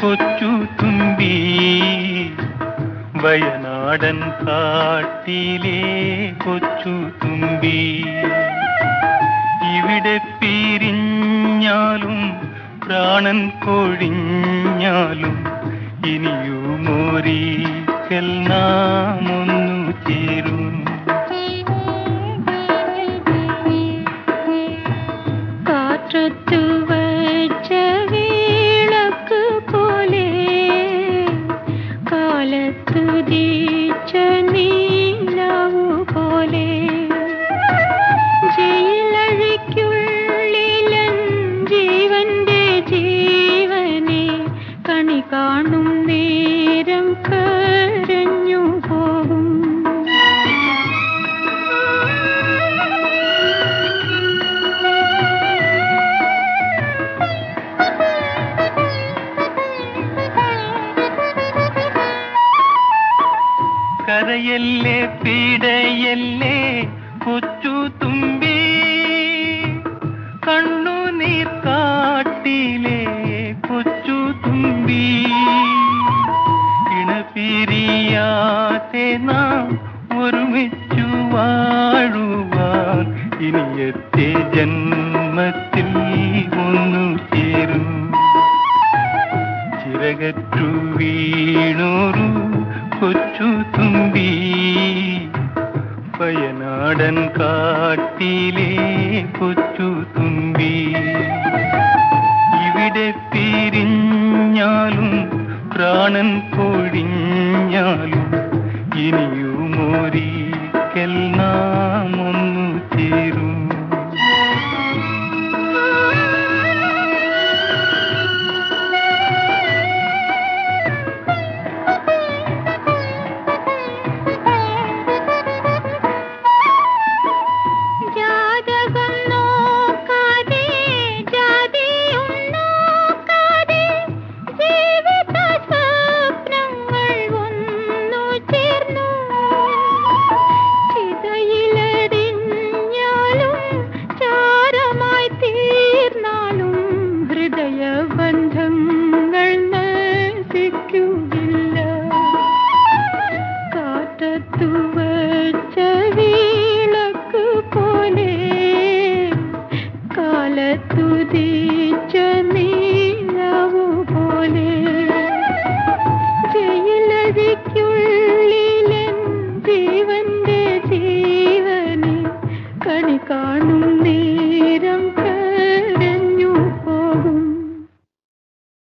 കൊച്ചു തുമ്പി. വയനാടൻ കാട്ടിലെ കൊച്ചു തുമ്പി. ഇവിടെ പിരിഞ്ഞാലും പ്രാണൻ കൊഴിഞ്ഞാലും ഇനിയുമൊരിക്കൽ നാം ഒന്നു ചേരും. കാറ്റത്തു കാലത്തു ദീച്ച നീലാവു പോലെ ജയിലഴിക്കുള്ളിലൻ ജീവന്റെ ജീവനെ കണി കാണും കരയല്ലേ പീഡയല്ലേ കൊച്ചു തുമ്പി. കണ്ണുനീർ കാട്ടിലെ കൊച്ചു തുമ്പി. ഇണപിരിയാതെ നാം ഒരുമിച്ചു വാഴുവാൻ ഇനിയത്തെ ജന്മത്തിൽ ഒന്നു ചേരും. ചിറകറ്റു വീണൊരു കൊച്ചു തുമ്പി പയനാടൻ കാട്ടിലെ കൊച്ചു തുമ്പി. ഇവിടെ പിരിഞ്ഞാലും പ്രാണൻ പൊഴിഞ്ഞാലും ഇനിയുമൊരിക്കൽ നാം കാലത്തു ദീച്ച നീലാവു പോലെ ജയിലഴിക്കുള്ളിലൻ ജീവന്റെ ജീവനെ കണി കാണും നീ